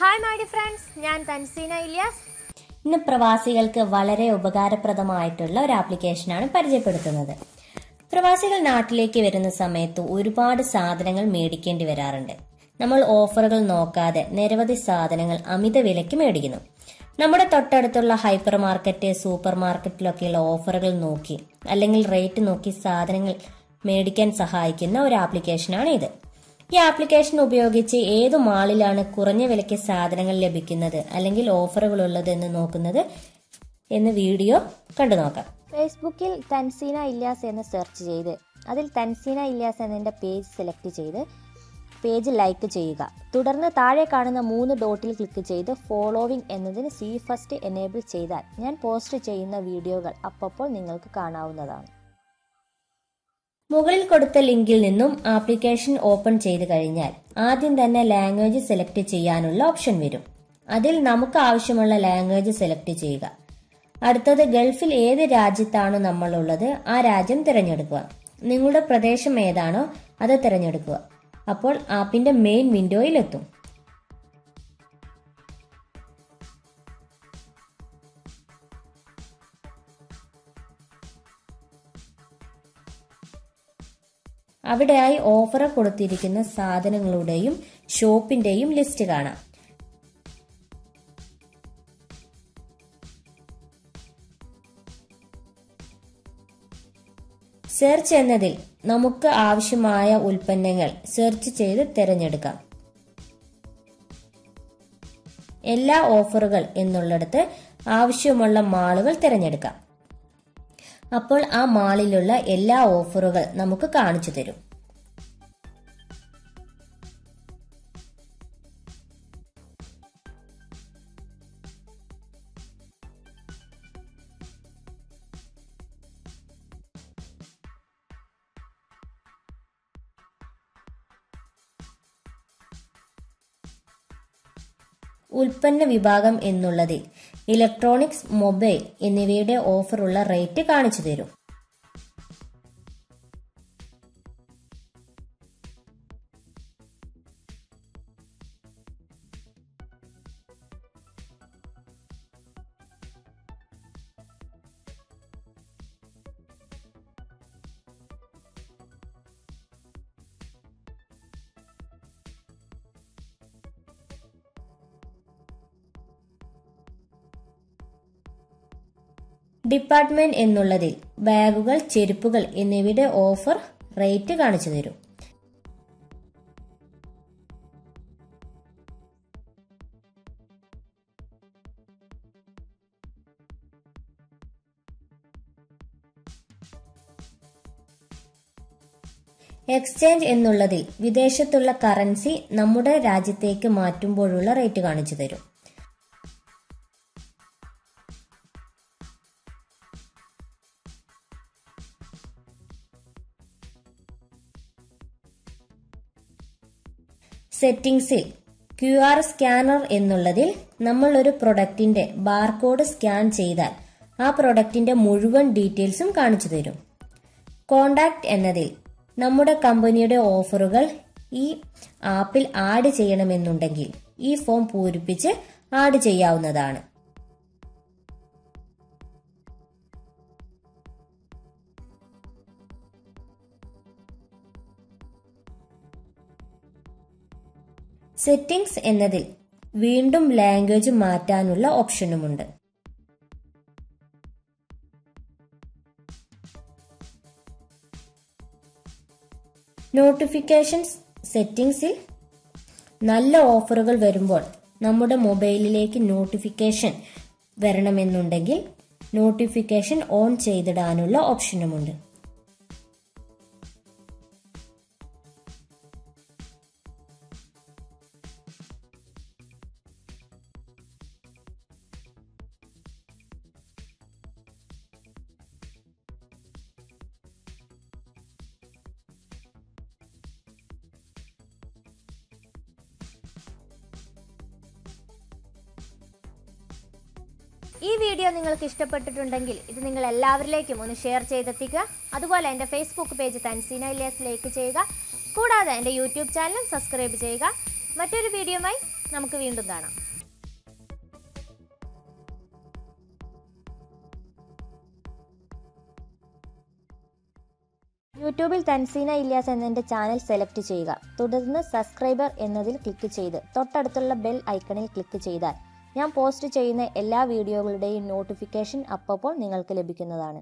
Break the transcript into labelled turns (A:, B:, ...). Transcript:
A: Hi my D friends ഞാൻ തൻസീന ഇലിയാസ്.
B: ഇന്ന് പ്രവാസികൾക്ക് വളരെ ഉപകാരപ്രദമായിട്ടുള്ള ഒരു ആപ്ലിക്കേഷനാണ് പരിചയപ്പെടുത്തുന്നത്. പ്രവാസികൾ നാട്ടിലേക്ക് വരുന്ന സമയത്ത് ഒരുപാട് സാധനങ്ങൾ മേടിക്കേണ്ടി വരാറുണ്ട്. നമ്മൾ ഓഫറുകൾ നോക്കാതെ നിരവധി സാധനങ്ങൾ അമിത വിലയ്ക്ക് മേടിക്കുന്നു. നമ്മുടെ തൊട്ടടുത്തുള്ള ഹൈപ്പർ മാർക്കറ്റ് സൂപ്പർ മാർക്കറ്റിലൊക്കെയുള്ള ഓഫറുകൾ നോക്കി അല്ലെങ്കിൽ റേറ്റ് നോക്കി സാധനങ്ങൾ മേടിക്കാൻ സഹായിക്കുന്ന ഒരു ആപ്ലിക്കേഷനാണ് ഇത്. ഈ ആപ്ലിക്കേഷൻ ഉപയോഗിച്ച് ഏത് മാളിലാണ് കുറഞ്ഞ വിലയ്ക്ക് സാധനങ്ങൾ ലഭിക്കുന്നത് അല്ലെങ്കിൽ ഓഫറുകൾ ഉള്ളത് എന്ന് നോക്കുന്നത് എന്ന് വീഡിയോ കണ്ടു നോക്കാം.
A: ഫേസ്ബുക്കിൽ തൻസീന ഇല്യാസ് എന്ന് സെർച്ച് ചെയ്ത് അതിൽ തൻസീന ഇല്യാസ് എന്നതിന്റെ പേജ് സെലക്ട് ചെയ്ത് പേജ് ലൈക്ക് ചെയ്യുക. തുടർന്ന് താഴെ കാണുന്ന മൂന്ന് ഡോട്ടിൽ ക്ലിക്ക് ചെയ്ത് ഫോളോവിംഗ് എന്നതിന് സി ഫസ്റ്റ് എനേബിൾ ചെയ്താൽ ഞാൻ പോസ്റ്റ് ചെയ്യുന്ന വീഡിയോകൾ അപ്പോൾ നിങ്ങൾക്ക് കാണാവുന്നതാണ്.
B: മുകളിൽ കൊടുത്ത ലിങ്കിൽ നിന്നും ആപ്ലിക്കേഷൻ ഓപ്പൺ ചെയ്ത് കഴിഞ്ഞാൽ ആദ്യം തന്നെ ലാംഗ്വേജ് സെലക്ട് ചെയ്യാനുള്ള ഓപ്ഷൻ വരും. അതിൽ നമുക്ക് ആവശ്യമുള്ള ലാംഗ്വേജ് സെലക്ട് ചെയ്യുക. അടുത്തത് ഗൾഫിൽ ഏത് രാജ്യത്താണോ നമ്മളുള്ളത് ആ രാജ്യം തിരഞ്ഞെടുക്കുക. നിങ്ങളുടെ പ്രദേശം ഏതാണോ അത് തിരഞ്ഞെടുക്കുക. അപ്പോൾ ആപ്പിന്റെ മെയിൻ വിൻഡോയിൽ അവിടെയായി ഓഫർ കൊടുത്തിരിക്കുന്ന സാധനങ്ങളുടെയും ഷോപ്പിന്റെയും ലിസ്റ്റ് കാണാം. സെർച്ച് എന്നതിൽ നമുക്ക് ആവശ്യമായ ഉൽപ്പന്നങ്ങൾ സെർച്ച് ചെയ്ത് തിരഞ്ഞെടുക്കാം. എല്ലാ ഓഫറുകൾ എന്നുള്ളിടത്ത് ആവശ്യമുള്ള മാളുകൾ തിരഞ്ഞെടുക്കാം. അപ്പോൾ ആ മാളിലുള്ള എല്ലാ ഓഫറുകൾ നമുക്ക് കാണിച്ചു തരും. ഉൽപ്പന്ന വിഭാഗം എന്നുള്ളതിൽ ഇലക്ട്രോണിക്സ് മൊബൈൽ എന്നിവയുടെ ഓഫറുള്ള റേറ്റ് കാണിച്ചു തരും ഡിപ്പാർട്ട്മെന്റ് എന്നുള്ളതിൽ ബാഗുകൾ ചെരുപ്പുകൾ എന്നിവയുടെ ഓഫർ റേറ്റ് കാണിച്ചു തരും. എക്സ്ചേഞ്ച് എന്നുള്ളതിൽ വിദേശത്തുള്ള കറൻസി നമ്മുടെ രാജ്യത്തേക്ക് മാറ്റുമ്പോഴുള്ള റേറ്റ് കാണിച്ചു തരും. സെറ്റിംഗ്സിൽ ക്യു ആർ സ്കാനർ എന്നുള്ളതിൽ നമ്മൾ ഒരു പ്രൊഡക്റ്റിന്റെ ബാർകോഡ് സ്കാൻ ചെയ്താൽ ആ പ്രൊഡക്റ്റിന്റെ മുഴുവൻ ഡീറ്റെയിൽസും കാണിച്ചു തരും. കോണ്ടാക്ട് എന്നതിൽ നമ്മുടെ കമ്പനിയുടെ ഓഫറുകൾ ഈ ആപ്പിൽ ആഡ് ചെയ്യണമെന്നുണ്ടെങ്കിൽ ഈ ഫോം പൂരിപ്പിച്ച് ആഡ് ചെയ്യാവുന്നതാണ്. സെറ്റിംഗ്സ് എന്നതിൽ വീണ്ടും ലാംഗ്വേജ് മാറ്റാനുള്ള ഓപ്ഷനുമുണ്ട് നോട്ടിഫിക്കേഷൻസ് സെറ്റിംഗ്സിൽ നല്ല ഓഫറുകൾ വരുമ്പോൾ നമ്മുടെ മൊബൈലിലേക്ക് നോട്ടിഫിക്കേഷൻ വരണമെന്നുണ്ടെങ്കിൽ നോട്ടിഫിക്കേഷൻ ഓൺ ചെയ്തിടാനുള്ള ഓപ്ഷനുമുണ്ട്
A: ഈ വീഡിയോ നിങ്ങൾക്ക് ഇഷ്ടപ്പെട്ടിട്ടുണ്ടെങ്കിൽ ഇത് നിങ്ങൾ എല്ലാവരിലേക്കും ഒന്ന് ഷെയർ ചെയ്തെത്തിക്കുക. അതുപോലെ എന്റെ Facebook page Tanseena Ilyas like ചെയ്യുക. കൂടാതെ എന്റെ യൂട്യൂബ് ചാനലും സബ്സ്ക്രൈബ് ചെയ്യുക. മറ്റൊരു വീഡിയോയുമായി നമുക്ക് വീണ്ടും കാണാം. യൂട്യൂബിൽ തൻസീന ഇല്യാസ് എന്നതിന്റെ ചാനൽ സെലക്ട് ചെയ്യുക. തുടർന്ന് സബ്സ്ക്രൈബർ എന്നതിൽ ക്ലിക്ക് ചെയ്ത് തൊട്ടടുത്തുള്ള ബെൽ ഐക്കണിൽ ക്ലിക്ക് ചെയ്താൽ ഞാൻ പോസ്റ്റ് ചെയ്യുന്ന എല്ലാ വീഡിയോകളുടെയും നോട്ടിഫിക്കേഷൻ അപ്പോൾ നിങ്ങൾക്ക് ലഭിക്കുന്നതാണ്.